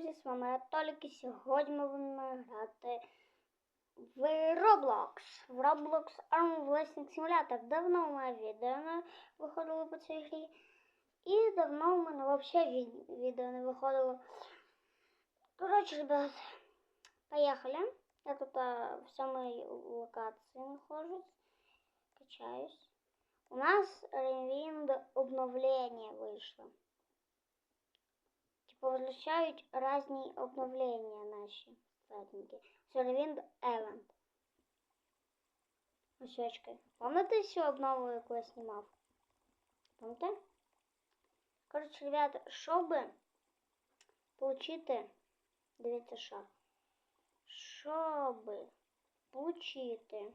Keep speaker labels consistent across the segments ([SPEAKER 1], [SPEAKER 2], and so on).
[SPEAKER 1] друзі, з вами Толік і сьогодні ми будемо грати в Roblox. В Roblox Arm Wrestling Simulator. Давно у мене відео не виходило по цій грі. І давно у мене взагалі відео не виходило. Коротше, ребят, поїхали. Я тут в самій локації нахожусь. Качаюсь. У нас ревінд обновлення вийшло. Типа возвращають разні обновлення наші статники. Сервінт Евент. Осечки. Пам'ятаєте всю обнову, яку я знімав? Пам'ятаєте? Коротше, ребята, щоб получити, дивіться що, щоб получити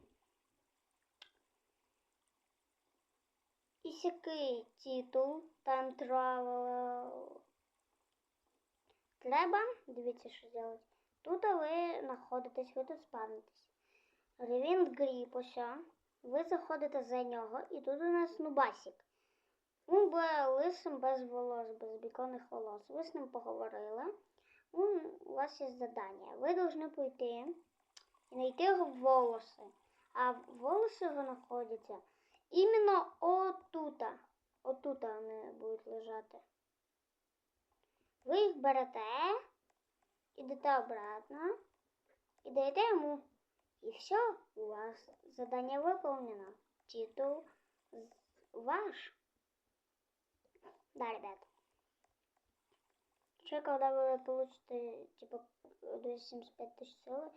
[SPEAKER 1] ісякий титул Time Travel Треба, дивіться, що зробити. Тут ви знаходитесь, ви тут спавнитесь. Ревінт Гріпося. Ви заходите за нього, і тут у нас нубасик. Він лисим без волос, без біконних волос. Ви з ним поговорили. У вас є завдання. Ви повинні пойти і знайти його волоси. А волоси його знаходяться іменно отута. Отута вони будуть лежати. Ви їх берете, ідете обратно і даєте йому. І все, у вас задание выполнено. Титул ваш. Да, ребят. Еще когда вы получите, типа, 275 тысяч силы,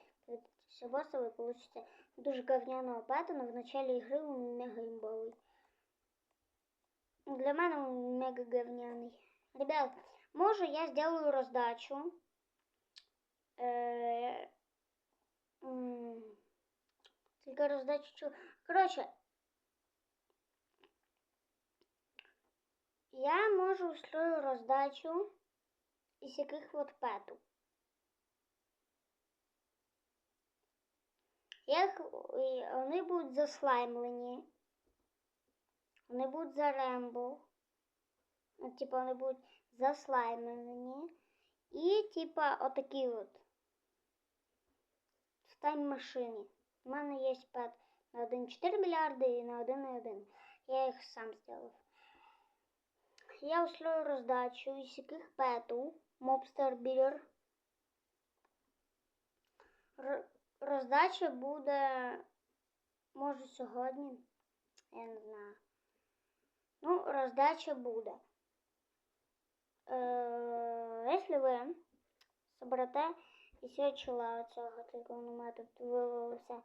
[SPEAKER 1] все босса вы получите дуже говняного пета, но в начале игры он мега имбовый. Для меня он мега говняный. Ребят, може я сделаю раздачу. Е, м, Тільки роздачу. Я можу устрою роздачу із яких от пету. Як вони будуть заслаймлені. Вони будуть за рембо. Ну, типа вони будуть заслаймлені. І, типа, отакі от. В тайм-машині. У мене є пет на 1,4 мільярди і на 1,1. Я їх сам зробив. Я устрою роздачу із яких пету. Мобстер Білер. Роздача буде, може, сьогодні. Я не знаю. Ну, роздача буде. Е, Якщо ви соберете і чола оцього, тільки мене тут вивалився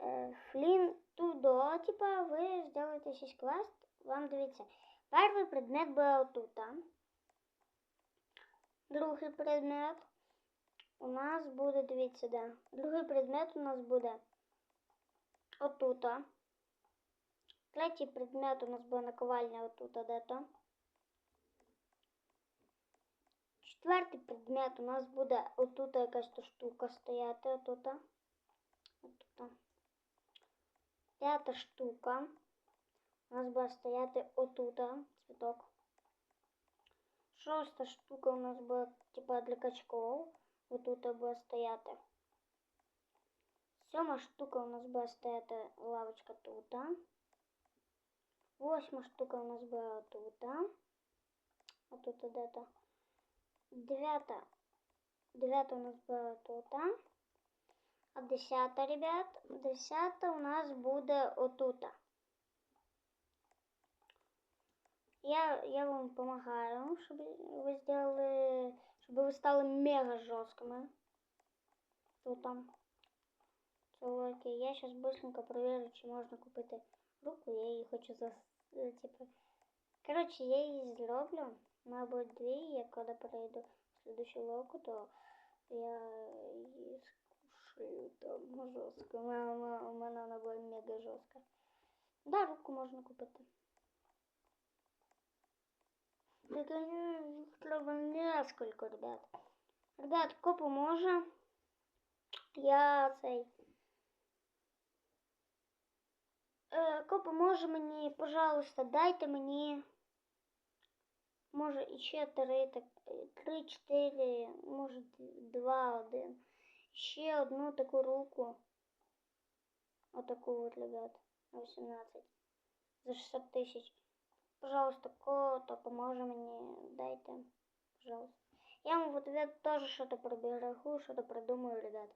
[SPEAKER 1] е, флін тудо, типа ви зробите щось квест, вам дивіться. Перший предмет буде отут. Другий предмет у нас буде, дивіться, де. Другий предмет у нас буде отут. Третій предмет у нас буде наковальня отут, де-то. Четвертий предмет у нас буде отут якась то штука стояти, отут. Отут. П'ята штука. У нас буде стояти отут цвіток. Шоста штука у нас буде типа для качков. Отут буде стояти. Сьома штука у нас буде стояти лавочка тут. Восьма штука у нас буде тут. Отут де-то. Дев'ята. Дев'ята у нас буде тут. А десята, ребят. Десята у нас буде отут. Я, я вам помогаю, чтобы вы сделали, чтобы вы стали мега жесткими. Тут там. Целуйки. Я сейчас быстренько проверю, чи можно купить руку. Я її хочу за... Типа... Короче, я її зроблю. Мабуть, дві. Я коли перейду в следующую локу, то я її скушаю там жорстко. У мене, у мене вона була мега жорстка. Да, руку можна купити. Так их треба несколько, ребят. Ребят, хто поможе? Я цей. Е, Хто поможе мені, пожалуйста, дайте мені. Може, іще три, так, три 3, 4, може 2, 1. Ще одну таку руку. Отаку от, ребят, на 18. За 60 тисяч. Пожалуйста, кто-то поможе мне, дайте, пожалуйста. Я вам в ответ тоже что-то пробегу, что-то придумаю, ребят.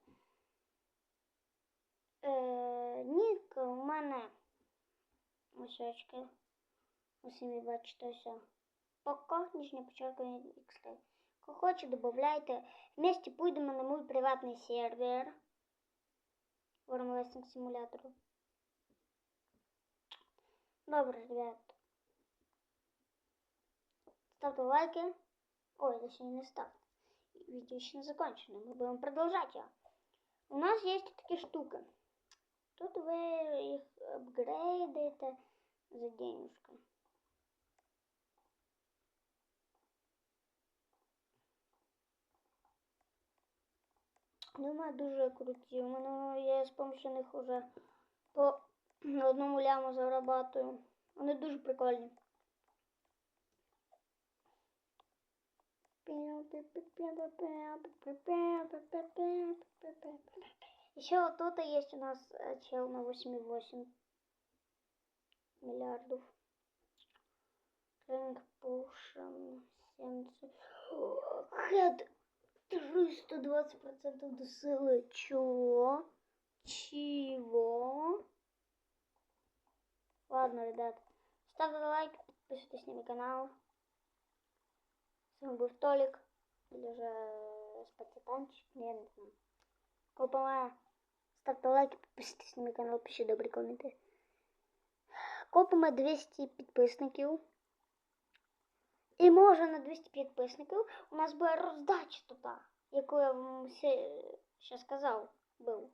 [SPEAKER 1] Е, нік у мене ось очки. Усі ви бачите все. Поко, нижнє почерпання X-Ray. Хто хоче, додавайте. Вместе пойдемо на мой приватний сервер. Вормлесинг симулятору. Добре, ребят. Ставьте лайки. Ой, точнее не ставьте. Видео еще не закончено. Мы будем продолжать его. У нас есть такие штуки. Тут вы их апгрейдите за денежку. Думаю, дуже круті. У мене я з помощью них уже по одному ляму зарабатую. Вони дуже прикольні. Еще вот тут есть у нас чел на 8,8 миллиардов. Тренинг Potion 70. Хед 320% до силы. Чего? Чего? Ладно, ребят. Ставьте лайк, подписывайтесь на мой канал. С вами был Толик. Или же Спатитанчик. Не, не знаю. Копала. Ставте лайки, підписуйтесь на мій канал, пишіть добрі коменти. Копимо 200 підписників. І може на 200 підписників у нас буде роздача тут, яку я вам ще сказав був.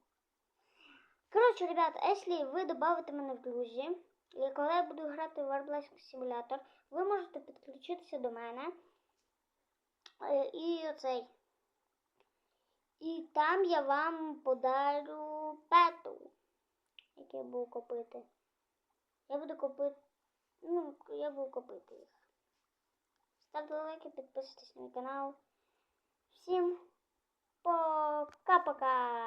[SPEAKER 1] Коротше, ребят, якщо ви додавите мене в друзі, і коли я буду грати в Warblast Simulator, ви можете підключитися до мене. Е, І оцей. І там я вам подарю пету, яке я буду купити. Я буду купити. Ну, я буду купити їх. Ставте лайки, підписуйтесь на мій канал. Всім пока-пока!